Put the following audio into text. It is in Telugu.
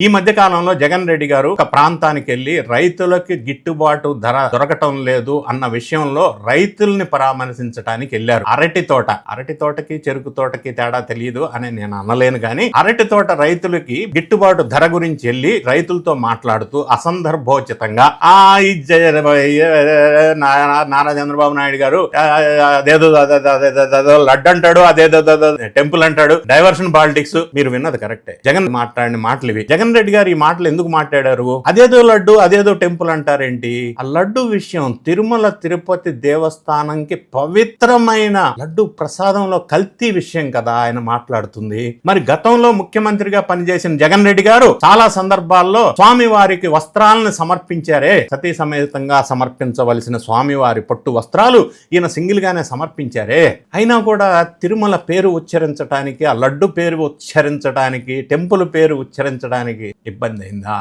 ఈ మధ్య కాలంలో జగన్ రెడ్డి గారు ఒక ప్రాంతానికి వెళ్ళి రైతులకి గిట్టుబాటు ధర దొరకటం లేదు అన్న విషయంలో రైతుల్ని పరామర్శించడానికి వెళ్ళారు. అరటి తోట. అరటి తోటకి చెరుకు తోటకి తేడా తెలియదు అని నేను అనలేను కానీ అరటి తోట రైతులకి గిట్టుబాటు ధర గురించి వెళ్ళి రైతులతో మాట్లాడుతూ అసందర్భోచితంగా ఆ ఈ నా- నారా చంద్రబాబు నాయుడు గారు అదేదో లడ్డు అంటాడు అదేదో అదేదో టెంపుల్ అంటాడు డైవర్షన్ పాలిటిక్స్ మీరు విన్నది కరెక్టే. జగన్ మాట్లాడిన మాటలు ఇవి జగన్ రెడ్డి గారు ఈ మాటలు ఎందుకు మాట్లాడారు? అదేదో లడ్డు అదేదో టెంపుల్ అంటారేంటి? ఆ లడ్డు విషయం తిరుమల తిరుపతి దేవస్థానంకి పవిత్రమైన లడ్డు ప్రసాదంలో కల్తీ విషయం కదా ఆయన మాట్లాడుతుంది. మరి గతంలో ముఖ్యమంత్రిగా పనిచేసిన జగన్ రెడ్డి గారు చాలా సందర్భాల్లో స్వామి వారికి వస్త్రాలను సమర్పించారే. సతీ సమేతంగా సమర్పించవలసిన స్వామివారి పట్టు వస్త్రాలు ఈయన సింగిల్ గానే సమర్పించారే. అయినా కూడా తిరుమల పేరు ఉచ్చరించడానికి ఆ లడ్డు పేరు ఉచ్చరించడానికి టెంపుల్ పేరు ఉచ్చరించడానికి ఇబ్బంది అయిందా?